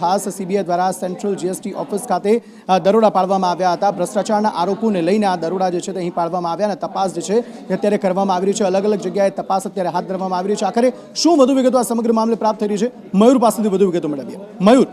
ખાસ સીબીઆઈ દ્વારા central GST office ખાતે દરોડા પાડવામાં આવ્યા હતા. ભ્રષ્ટાચારના આરોપોને લઈને આ દરોડા જે છે તે અહીં પાડવામાં આવ્યા અને તપાસ જે છે તે અત્યારે કરવામાં આવી રહી છે. અલગ અલગ જગ્યાએ તપાસ અત્યારે હાથ ધરવામાં આવી રહી છે. આખરે શું વધુ વિગતો આ સમગ્ર મામલે પ્રાપ્ત થઈ રહી છે? મયુર પાસેથી વધુ વિગતો મેળવીએ. મયુર.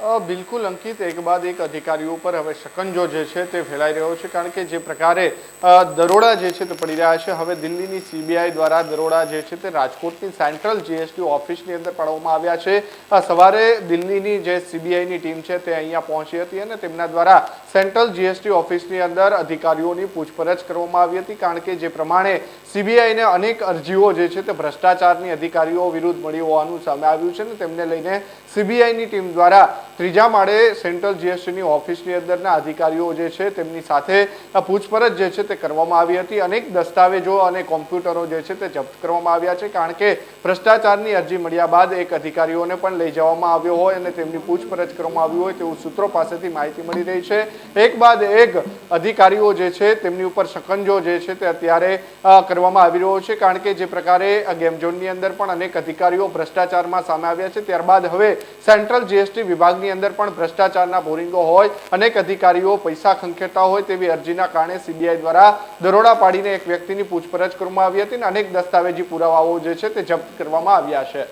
બિલકુલ અંકિત. એક બાદ એક અધિકારીઓ પર હવે શકંજો જે છે તે ફેલાઈ રહ્યો છે, કારણ કે જે પ્રકારે દરોડા જે છે તે પડી રહ્યા છે. હવે દિલ્હીની સીબીઆઈ દ્વારા દરોડા જે છે તે રાજકોટની સેન્ટ્રલ જીએસટી ઓફિસની અંદર પાડવામાં આવ્યા છે. સવારે દિલ્હીની જે સીબીઆઈની ટીમ છે તે અહીંયા પહોંચી હતી અને તેમના દ્વારા સેન્ટ્રલ જીએસટી ઓફિસની અંદર અધિકારીઓની પૂછપરછ કરવામાં આવી હતી, કારણ કે જે પ્રમાણે સીબીઆઈને અનેક અરજીઓ જે છે તે ભ્રષ્ટાચારની અધિકારીઓ વિરુદ્ધ મળી હોવાનું સામે આવ્યું છે ને તેમને લઈને સીબીઆઈની ટીમ દ્વારા ત્રીજા માળે સેન્ટ્રલ જીએસટીની ઓફિસની અંદરના અધિકારીઓ જે છે તેમની સાથે પૂછપરછ જે છે તે કરવામાં આવી હતી. અનેક દસ્તાવેજો અને કોમ્પ્યુટરો જે છે તે જપ્ત કરવામાં આવ્યા છે, કારણ કે ભ્રષ્ટાચારની અરજી મળ્યા બાદ એક અધિકારીઓને પણ લઈ જવામાં આવ્યો હોય અને તેમની પૂછપરછ કરવામાં આવી હોય તેવું સૂત્રો પાસેથી માહિતી મળી રહી છે. એક બાદ એક અધિકારીઓ જે છે તેમની ઉપર શકંજો જે છે તે અત્યારે કરવામાં આવી રહ્યો છે, કારણ કે જે પ્રકારે ગેમઝોનની ગેમ ઝોનની અંદર પણ અનેક અધિકારીઓ ભ્રષ્ટાચારમાં સામે આવ્યા છે. ત્યારબાદ હવે સેન્ટ્રલ જીએસટી વિભાગની અંદર પણ ભ્રષ્ટાચારના બોરિંગો હોય, અનેક અધિકારીઓ પૈસા ખંખેરતા હોય તેવી અરજીના કારણે સીબીઆઈ દ્વારા દરોડા પાડીને એક વ્યક્તિની પૂછપરછ કરવામાં આવી હતી અને અનેક દસ્તાવેજી પુરાવાઓ જે છે તે જપ્ત કરવામાં આવ્યા છે.